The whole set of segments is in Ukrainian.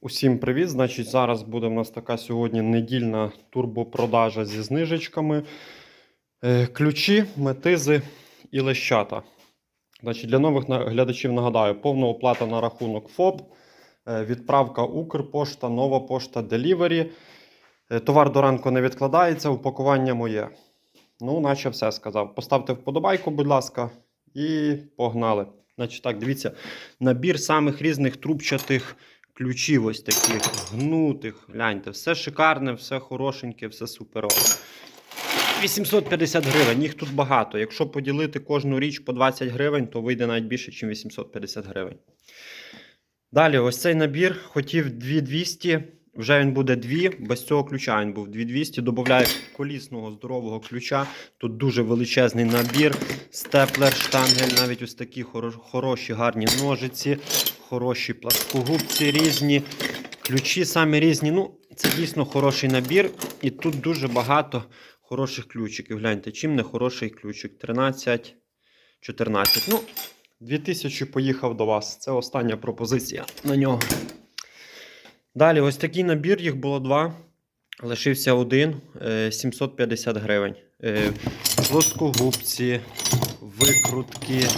Усім привіт! Значить, зараз буде в нас така сьогодні недільна турбопродажа зі знижечками. Е, Ключі, метизи і лещата. Значить, для нових глядачів нагадаю, повна оплата на рахунок ФОП, е, відправка Укрпошта, нова пошта, Делівері. Е, Товар до ранку не відкладається, упакування моє. Ну, наче все сказав. Поставте вподобайку, будь ласка, і погнали. Значить, так, дивіться, набір самих різних трубчатих ключів, ось таких гнутих. Гляньте, все шикарне, все хорошеньке, все суперове. 850 гривень, їх тут багато. Якщо поділити кожну річ по 20 гривень, то вийде навіть більше, ніж 850 гривень. Далі, ось цей набір хотів 2200, вже він буде 2, без цього ключа він був 2200. Додаю колісного здорового ключа. Тут дуже величезний набір, степлер, штангель, навіть ось такі хороші гарні ножиці, хороші пласкогубці різні, ключі самі різні. Ну, це дійсно хороший набір. І тут дуже багато хороших ключиків. Гляньте, чим не хороший ключик? 13, 14. Ну, 2000 поїхав до вас. Це остання пропозиція на нього. Далі, ось такий набір, їх було два. Лишився один, е, 750 гривень. Е, Плоскогубці, викрутки,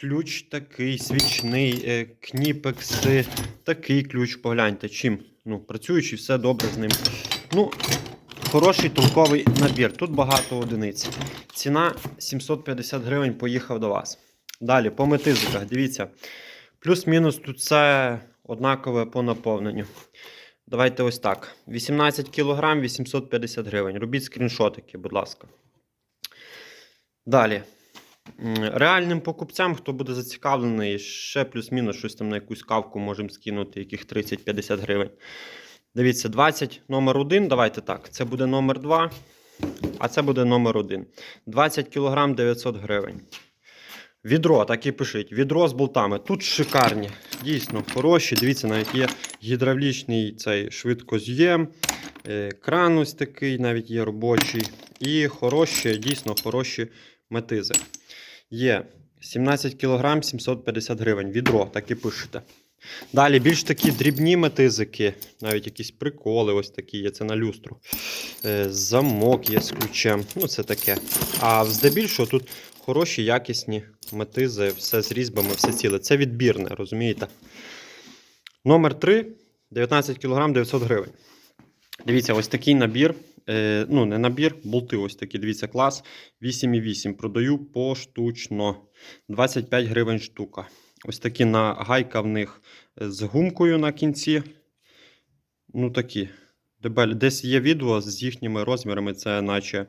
ключ такий свічний, е, кніпекси, такий ключ, погляньте, чим. Ну, працюючий, все добре з ним. Ну, хороший толковий набір. Тут багато одиниць. Ціна 750 гривень поїхав до вас. Далі, по метизиках, дивіться. Плюс-мінус тут все однакове по наповненню. Давайте ось так. 18 кг 850 гривень. Робіть скріншотики, будь ласка. Далі. Реальним покупцям, хто буде зацікавлений, ще плюс-мінус щось там на якусь кавку можемо скинути, яких 30-50 гривень. Дивіться, 20 номер 1. Давайте так. Це буде номер 2, а це буде номер 1. 20 кг 900 гривень. Відро, так і пишіть. Відро з болтами. Тут шикарні, дійсно хороші. Дивіться, навіть є гідравлічний цей швидкоз'єм, е, кран ось такий, навіть є робочий. І хороші, дійсно хороші метизи. Є 17 кг 750 гривень. Відро, так і пишете. Далі більш такі дрібні метизики, навіть якісь приколи, ось такі є. Це на люстру. Е, замок є з ключем. Ну, це таке. А здебільшого тут хороші, якісні метизи, все з різьбами, все ціле. Це відбірне, розумієте? Номер 3 19 кг 900 гривень. Дивіться, ось такий набір. Е, ну, не набір, болти ось такі. Дивіться, клас 8,8. Продаю поштучно. 25 гривень штука. Ось такі на гайка в них з гумкою на кінці. Ну, такі. Дебелі. Десь є відео з їхніми розмірами, це наче.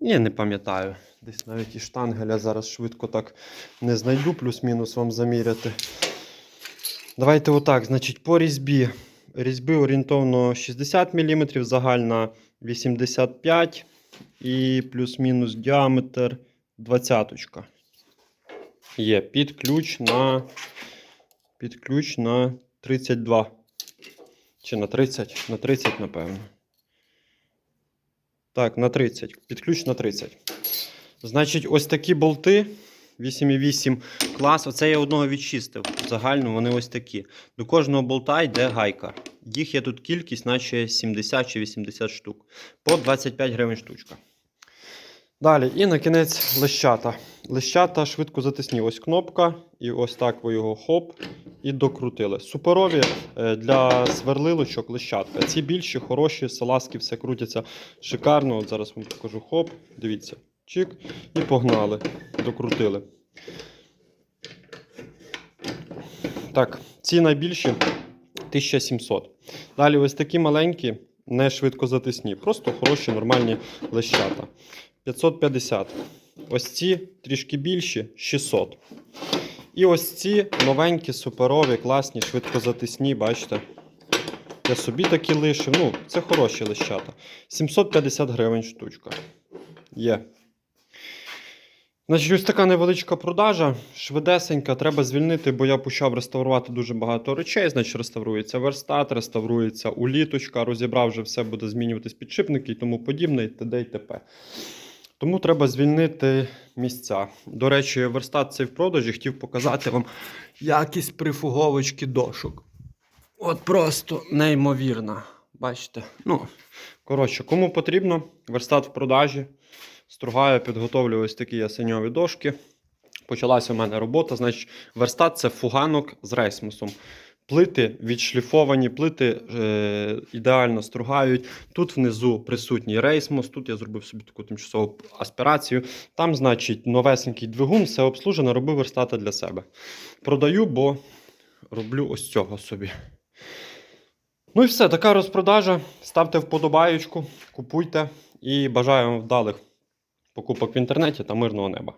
Я не пам'ятаю. Десь навіть і штангеля зараз швидко так не знайду, плюс-мінус вам заміряти. Давайте отак. Значить, по різьбі. Різьби орієнтовно 60 мм, загальна 85 і плюс-мінус діаметр 20. Є під ключ на під ключ на 32. Чи на 30? На 30, напевно. Так, на 30. Під ключ на 30. Значить, ось такі болти 8,8 клас. Оце я одного відчистив. Загально вони ось такі. До кожного болта йде гайка. Їх є тут кількість, наче 70 чи 80 штук. По 25 гривень штучка. Далі, і на кінець лещата. Лещата швидко затисні. Ось кнопка, і ось так ви його хоп і докрутили. Суперові е, для сверлилочок лещатка. Ці більші, хороші, салазки, все крутяться шикарно. От зараз вам покажу хоп. Дивіться, чик, і погнали. Докрутили. Так, ці найбільші 1700. Далі ось такі маленькі, не швидко затисні. Просто хороші, нормальні лещата. 550. Ось ці трішки більші 600. І ось ці новенькі, суперові, класні, швидкозатисні, бачите. Я собі такі лишив. Ну, це хороші лищата. 750 гривень штучка. Є. Значить, ось така невеличка продажа. Швидесенька, треба звільнити, бо я почав реставрувати дуже багато речей. Значить, реставрується верстат, реставрується уліточка, розібрав вже все, буде змінюватись підшипники і тому подібне, і т.д. і т.п. Тому треба звільнити місця. До речі, верстат цей в продажі хотів показати вам якість прифуговочки дошок. От просто неймовірна. Бачите? Ну, коротше, кому потрібно, верстат в продажі. Стругаю, підготовлю ось такі ясеньові дошки. Почалася у мене робота. Значить, верстат це фуганок з рейсмусом. Плити відшліфовані, плити е, ідеально стругають. Тут внизу присутній рейсмус. Тут я зробив собі таку тимчасову аспірацію. Там, значить, новесенький двигун, все обслужено, робив верстата для себе. Продаю, бо роблю ось цього собі. Ну і все, така розпродажа. Ставте вподобаєчку, купуйте і бажаю вам вдалих покупок в інтернеті та мирного неба.